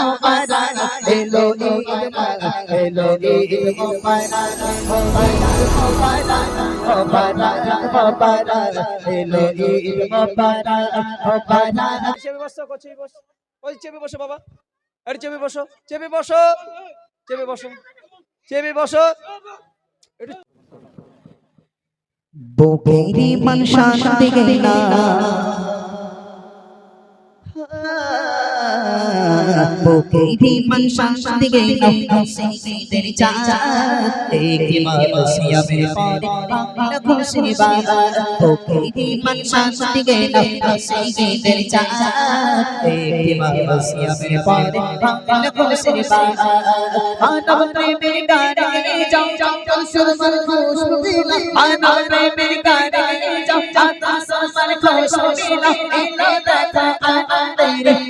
মোবারক এলো ঈদ এলো ঈদ মোবারক মোবারক মোবারক মোবারক এলো ঈদ মোবারক মোবারক চেপে বসো কো চেপে বসো ওই চেপে বসো বাবা আরে চেপে বসো চেপে বসো চেপে বসো চেপে বসো। একটু বুকেরি মন শান্তি গেলা বুকেরই মনসান দিগে আপনি সেইদের চাঁদ দেখি মাসিয়া মে পারে বাংলা খুশি বাবা বুকেরই মনসান দিগে আপনি সেইদের চাঁদ দেখি মাসিয়া মে পারে বাংলা খুশি বাবা আনব প্রেমে গানে যাও যাও সুরমন খুশ মিলা আনব প্রেমে গানে যাও যাও সুরমন খুশ মিলা ইলা দাতা আনন্দ রে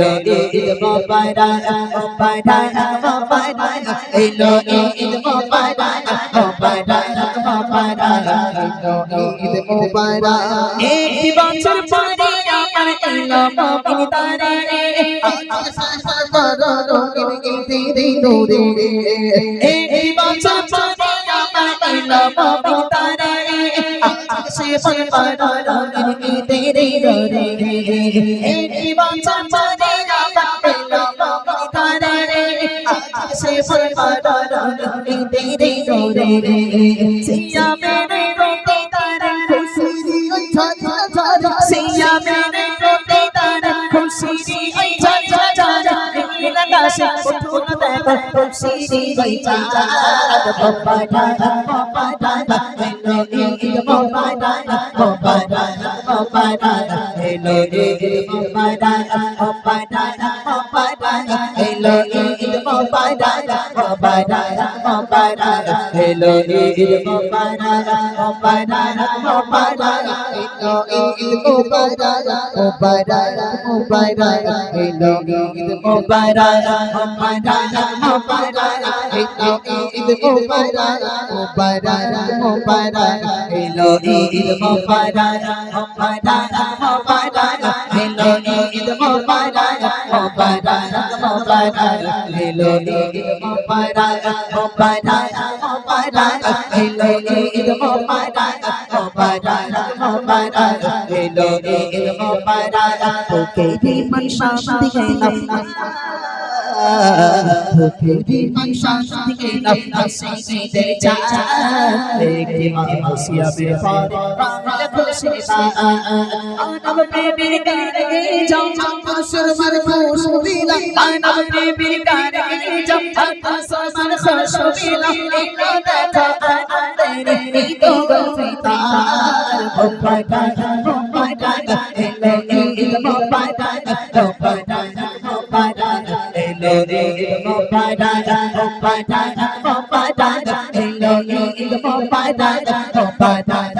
এলো ঈদ মোবারক মোবারক মোবারক এলো ঈদ মোবারক মোবারক মোবারক এলো ঈদ মোবারক। একটি বছর পরে আমার এলো মোমিন তারা। রে একটি বছর পরে আমার এলো মোমিন তারা। রে আকাশে পরে পরে তেরে রে সে সিয়া মেরে রোতে তারা খুশি সিয়া মেরে রোতে তারা খুশি से उठूं त तुलसी जी वई चाचा पप्पा दादा पप्पा दादा हेलो ए पप्पा दादा पप्पा दादा पप्पा दादा हेलो ए पप्पा दादा पप्पा दादा पप्पा दादा हेलो ए মোবাইলা মোবাইলা মোবাইলা হেলো ঈদ মোবাইলা মোবাইলা মোবাইলা হেলো ঈদ মোবাইলা মোবাইলা মোবাইলা হেলো ঈদ মোবাইলা মোবাইলা মোবাইলা হেলো ঈদ মোবাইলা মোবাইলা মোবাইলা হেলো ঈদ মোবাইলা মোবাইলা মোবাইলা হেলো ঈদ মোবাইলা মোবাইলা ভুকেরি মনশান্তি কে নফসি দে যা একটি মাসিয়া বেপার আনব প্রেমের গানে যাও হাসর মর খুশবিলা আনব প্রেমের গানে যাও হাসর মর খুশবিলা একলা দেখা আনন্দে এই তো গফিতার ভপাটা ভপাটা এলো এই ভপাটা ভপাটা ভপাটা এলো রে ভপাটা ভপাটা ভপাটা এলো এই ভপাটা ভপাটা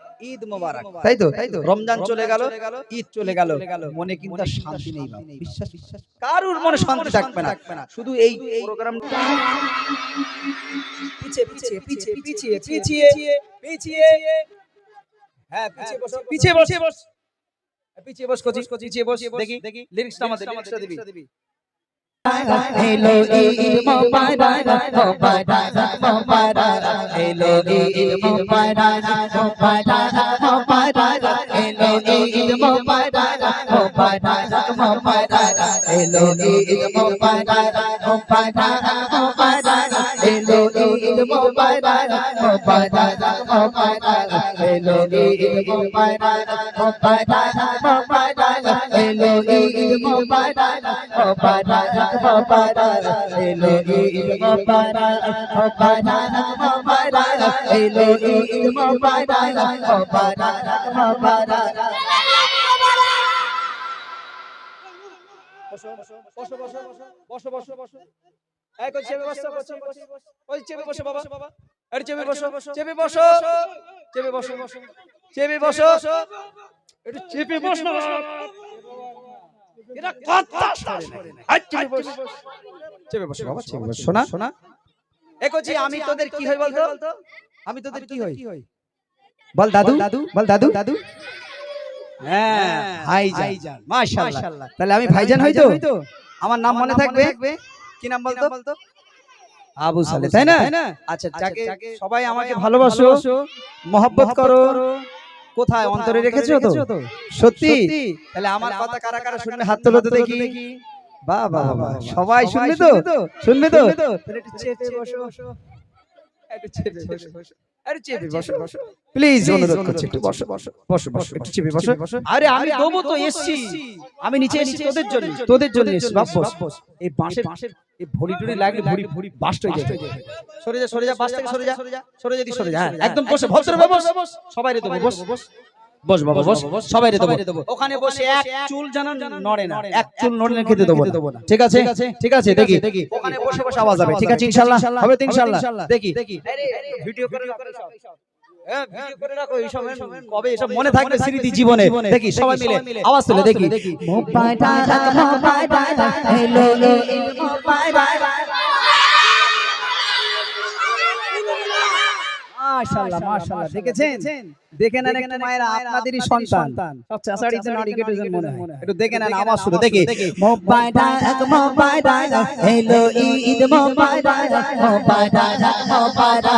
ঈদ মোবারক। তাই তো? রমজান চলে গেল ঈদ চলে গেল। মনে কিন্তু শান্তি নেই বিশ্বাস বিশ্বাস। কারুর মনে শান্তি থাকবে না। শুধু এই প্রোগ্রাম পিছিয়ে পিছিয়ে পিছিয়ে পিছিয়ে পিছিয়ে পিছিয়ে হ্যাঁ পিছিয়ে বসো পিছিয়ে বসে। বস। পিছিয়ে বস কচি পিছিয়ে বস দেখি দেখি লিরিক্সটা আমাদের লিরিক্সটা দিবি Hello Eid Mubarak Mubarak Mubarak Hello Eid Mubarak Mubarak Mubarak Hello Eid Mubarak Mubarak Mubarak Hello Eid Mubarak Mubarak Mubarak hello Eid मुबारक मुबारक मुबारक हेलो ईद मुबारक मुबारक मुबारक हेलो ईद मुबारक मुबारक मुबारक हेलो ईद मुबारक मुबारक मुबारक हेलो ईद मुबारक मुबारक मुबारक বসো বসো বসো বসো বসো বসো বসো এই কই চেপে বসো বসো ওই চেপে বসো বাবা। আরে চেপে বসো চেপে বসো চেপে বসো চেপে বসো। একটু চেপে বসো। এটা কথা শোনে না চেপে বসো। চেপে বসো। বাবা চেপে বসো শোনা? শোনা? এই কইছি আমি তোদের কি হই বলতো? আমি তোদের কি হই বল দাদু দাদু বল দাদু। দাদু। হ্যাঁ ভাইজান। মাশাআল্লাহ। তাহলে আমি ভাইজান হই তো? আমার নাম মনে থাকবে? কি নাম বলতো? আবু সালে তাই না? আচ্ছা যাকে সবাই আমাকে ভালোবাসো মহব্বত করো। কোথায়? অন্তরে রেখেছো তো? সত্যি? তাহলে আমার কথা কারা কারা শুনে হাত তোলো তো দেখি। বাহ বাহ বাহ সবাই শুনবে তো? শুনবে তো? তাহলে একটু চেপে বসো। একটু চেপে বসো। আরে চেপে বসো প্লিজ অনুরোধ করছি একটু বসো বসো বসো বসো একটু চেপে বসো। আরে আমি দেবো তো এসছি। আমি নিচে এসেছি তোদের জন্য তোদের জন্য এসছি বাপ বস এই বাঁশের এই ভরি টরি লাগলে ভরি ভরি বাস্ট হয়ে যাবে সরে যা সরে যা বাস থেকে সরে যা সরে যা সরে যা একদম বসে ভদ্র বস সবাই রে দেবো বস। বস বাবা বস সবাই দেবো। ওখানে বসে এক চুল জানান নড়ে না। এক চুল নড়ে না। খেতে দেবো না। ঠিক আছে ঠিক আছে দেখি। দেখি। ওখানে বসে বসে আওয়াজ হবে। ঠিক আছে ইনশাআল্লাহ হবে। তো ইনশাআল্লাহ দেখি। ভিডিও করে রাখো হ্যাঁ ভিডিও করে রাখো এইসব কবে এসব মনে থাকবে স্মৃতি জীবনে। দেখি সবাই মিলে। আওয়াজ তুলে দেখি। মাশাআল্লাহ মাশাআল্লাহ দেখেছেন? দেখে নেন একটু মায়েরা আপনাদেরই সন্তান। সবচেয়ে আসার ইজন মনে হয়। একটু দেখে নেন আমার শুরু দেখি। মোবাইলা এক মোবাইলা হ্যালো ঈদ মোবাইলা মোবাইলা মোবাইলা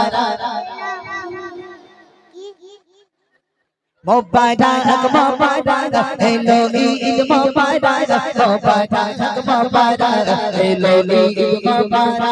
মোবাইলা এক মোবাইলা হ্যালো ঈদ মোবাইলা মোবাইলা এক মোবাইলা হ্যালো ঈদ মোবাইলা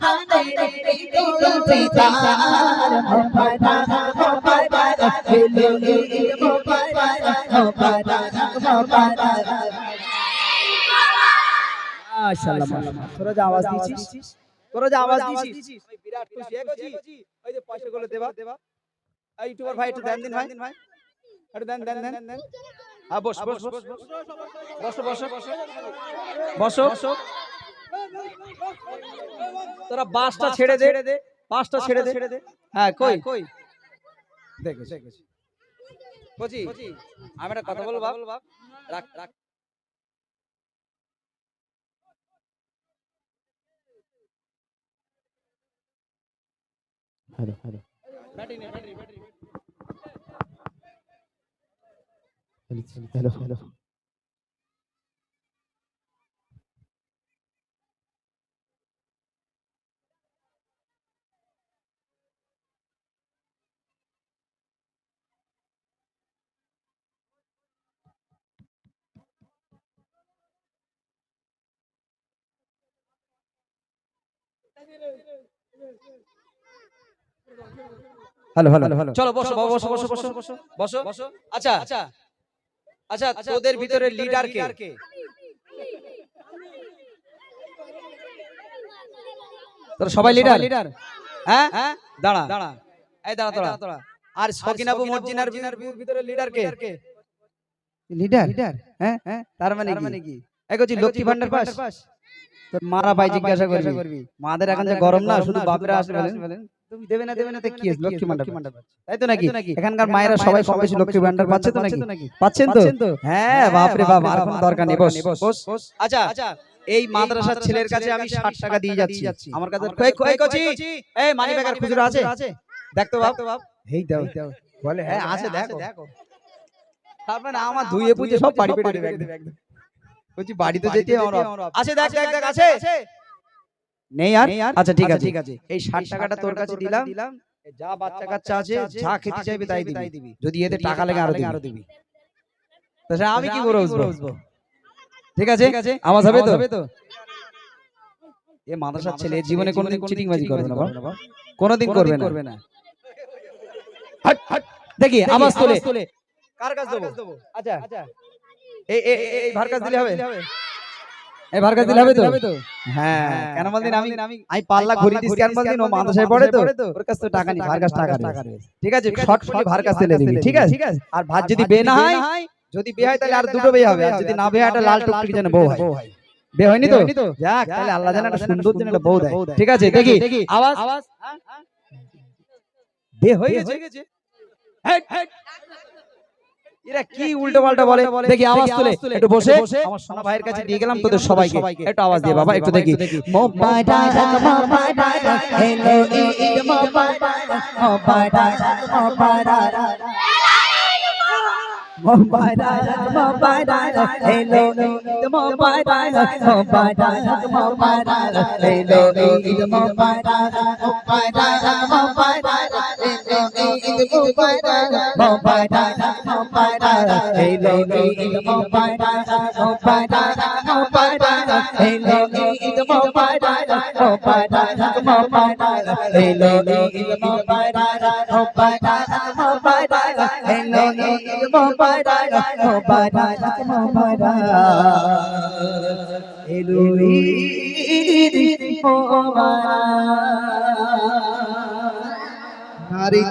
তোরা যে আওয়াজ দিছিস তোরা যে আওয়াজ ওই বিরাট খুশি এগোছি ওই যে পয়সা গুলো দেবা দেবা ইউটিউবার ভাই একটু দেন দিন ভাই একটু দেন দেন দেন দেন হ্যাঁ বস বস বস বসো বসো বসো বসো তোরা বাসটা ছেড়ে দে দে বাসটা ছেড়ে দে। ছেড়ে দে। হ্যাঁ, হ্যাঁ কই? কই? দেখো আমি একটা কথা বলব? রাখ রাখ। Hello hello hello hello. Hello hello. চলো বসো বসো বসো বসো বসো বসো বসো আচ্ছা। আচ্ছা। আচ্ছা তোদের ভিতরে লিডার কে? তোরা সবাই লিডার লিডার হ্যাঁ? হ্যাঁ? দাঁড়া। দাঁড়া। এই দাঁড়া তোরা। তোরা। আর সকিনাবু মর্জিনার ভিতরে লিডার কে? লিডার লিডার হ্যাঁ হ্যাঁ। তার মানে মানে কি? এই কইছি লক্ষ্মী ভান্ডার পাস তোর মারা ভাই জিজ্ঞাসা করবি? মাদের এখন যে গরম না শুধু বাপরা আসবে বলেন। তুমি দেবে না দেবে না কি লক্ষ্মী ভান্ডার তাই তো নাকি? এখানকার মায়েরা সবাই কম বেশি লক্ষ্মী ভান্ডার পাচ্ছে তো নাকি? পাচ্ছেন তো? হ্যাঁ বাপরে বাপ আর কোনো দরকার নেই বস। বস। আচ্ছা এই মাদ্রাসার ছেলের কাছে আমি ষাট টাকা দিয়ে যাচ্ছি। আমার কাছে কই কই কচি এই মানি ব্যাগের খুচরো আছে? দেখ বাপ? এই দাও বলে হ্যাঁ আছে দেখো। তারপরে আমার ধুয়ে পুজো সব বাড়ি পেটে বলছি বাড়িতে যেতে আমার আছে দেখ দেখ দেখ আছে। নেই আর? আচ্ছা ঠিক আছে। ঠিক আছে। এই ষাট টাকাটা তোর কাছে দিলাম। যা বাচ্চা কাচ্চা আছে যা খেতে চাইবে তাই দিবি। যদি এতে টাকা লেগে আরও আরও দিবি। তাহলে আমি কি করে বুঝব ঠিক আছে? আওয়াজ হবে তো? এ মাদ্রাসার ছেলে জীবনে কোনোদিন চিটিং বাজি করবে না বাবা। কোনোদিন করবে না। হাট হাট। দেখি আওয়াজ তোলে। কার কাছে দেবো? আচ্ছা। এই এই এই- এই ভার কাছে দিলে হবে। এই ভার কাছে দিলে হবে তো? হ্যাঁ। কেন বলদিন আমি আমি পাল্লা ঘুরি দিস কেন বলদিন ও মাদ্রাসায় পড়ে তো ওর কাছে টাকা নেই ভার কাছে টাকা নেই ঠিক আছে শর্ট ফুলি ভার কাছে দিলে দিবি ঠিক আছে? আর ভাত যদি বে না হয় যদি বে হয় তাহলে আর দুটো বে হবে। আর যদি না বে হয় একটা লাল টুকটুকি যেন বউ হয়। বে হয়নি তো? যাক তাহলে আল্লাহ জানে একটা সুন্দর একটা বউ দেয়। ঠিক আছে দেখি। আওয়াজ আওয়াজ বে হয়ে গেছে? হেট, হেট। এরা কি উল্টো পাল্টা বলে দেখি আওয়াজ তুলে একটু বসে আমার সোনা ভাইয়ের কাছে দিয়ে গেলাম তোদের সবাইকে একটু আওয়াজ দিয়ে বাবা একটু দেখি Mubarak, Mubarak, hello Eid Mubarak, Mubarak, Mubarak. Mubarak, Mubarak, hello Eid Mubarak, Mubarak, Mubarak, hello Eid Mubarak, Mubarak, Mubarak, hello Eid Mubarak, Mubarak, Mubarak, hello Eid Mubarak, Mubarak, Mubarak,